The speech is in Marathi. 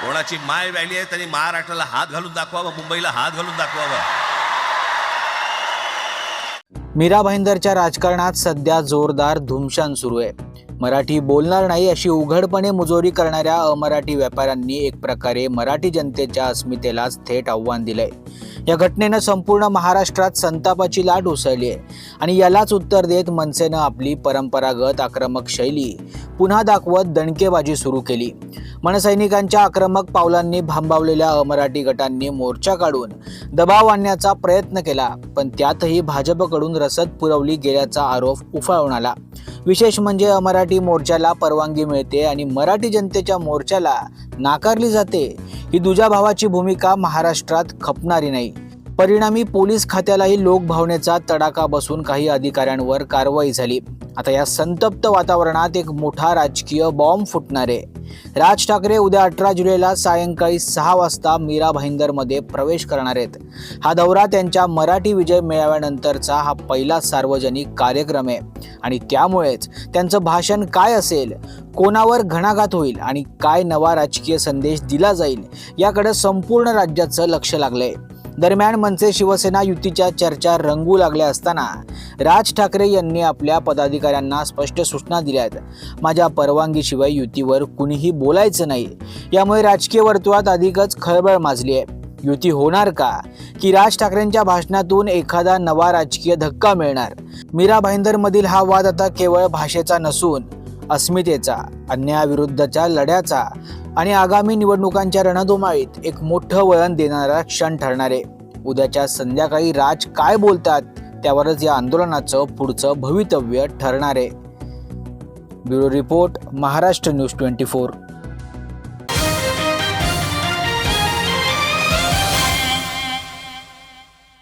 कोणाची माय व्हॅली आहे त्यांनी महाराष्ट्राला हात घालून दाखवावा मुंबईला हात घालून दाखवावा. मीरा भाईंदरच्या राजकारणात सध्या जोरदार धुमशान सुरू आहे. मराठी बोलणार नाही अशी उघडपणे मुजोरी करणाऱ्या अमराठी व्यापाऱ्यांनी एक प्रकारे मराठी जनतेच्या अस्मितेलाच थेट आव्हान दिलंय. या घटनेनं संपूर्ण महाराष्ट्रात संतापाची लाट उसळली आहे. आणि यालाच उत्तर देत मनसेनं आपली परंपरागत आक्रमक शैली पुन्हा दाखवत दणकेबाजी सुरू केली. मनसैनिकांच्या आक्रमक पावलांनी भांबावलेल्या अमराठी गटांनी मोर्चा काढून दबाव आणण्याचा प्रयत्न केला पण त्यातही भाजपकडून रसद पुरवली गेल्याचा आरोप उफाळून आला. विशेष म्हणजे अमराठी मोर्चाला परवानगी मिळते आणि मराठी जनतेच्या मोर्चाला नाकारली जाते ही दुजाभावाची भूमिका महाराष्ट्रात खपणारी नाही. परिणामी पोलीस खात्यालाही लोकभावनेचा तडाखा बसून काही अधिकाऱ्यांवर कारवाई झाली. आता या संतप्त वातावरणात एक मोठा राजकीय बॉम्ब फुटणार. आहे राज ठाकरे उद्या अठरा जुलैला सायंकाळी सहा वाजता मीरा भाईंदरमध्ये प्रवेश करणार आहेत. हा दौरा त्यांच्या मराठी विजय मेळाव्यानंतरचा हा पहिला सार्वजनिक कार्यक्रम आहे. आणि त्यामुळेच त्यांचं भाषण काय असेल कोणावर घणाघात होईल आणि काय नवा राजकीय संदेश दिला जाईल याकडे संपूर्ण राज्याचं लक्ष लागलंय. दरम्यान मनसे शिवसेना युतीच्या चर्चा रंगू लागल्या असताना राज ठाकरे यांनी आपल्या पदाधिकाऱ्यांना स्पष्ट सूचना दिल्या आहेत. माझ्या परवानगीशिवाय युतीवर कुणीही बोलायचं नाही. यामुळे राजकीय वर्तुळात अधिकच खळबळ माजली आहे. युती होणार का? की राज ठाकरेंच्या भाषणातून एखादा नवा राजकीय धक्का मिळणार? मीरा भाईंदरमधील हा वाद आता केवळ भाषेचा नसून अस्मितेचा अन्यायाविरुद्धच्या लढ्याचा आणि आगामी निवडणुकांच्या रणधुमाळीत एक मोठं वळण देणारा क्षण ठरणारे उद्याच्या संध्याकाळी राज काय बोलतात त्यावरच या आंदोलनाचं पुढचं भवितव्य ठरणार आहे. Bureau report Maharashtra news twenty four.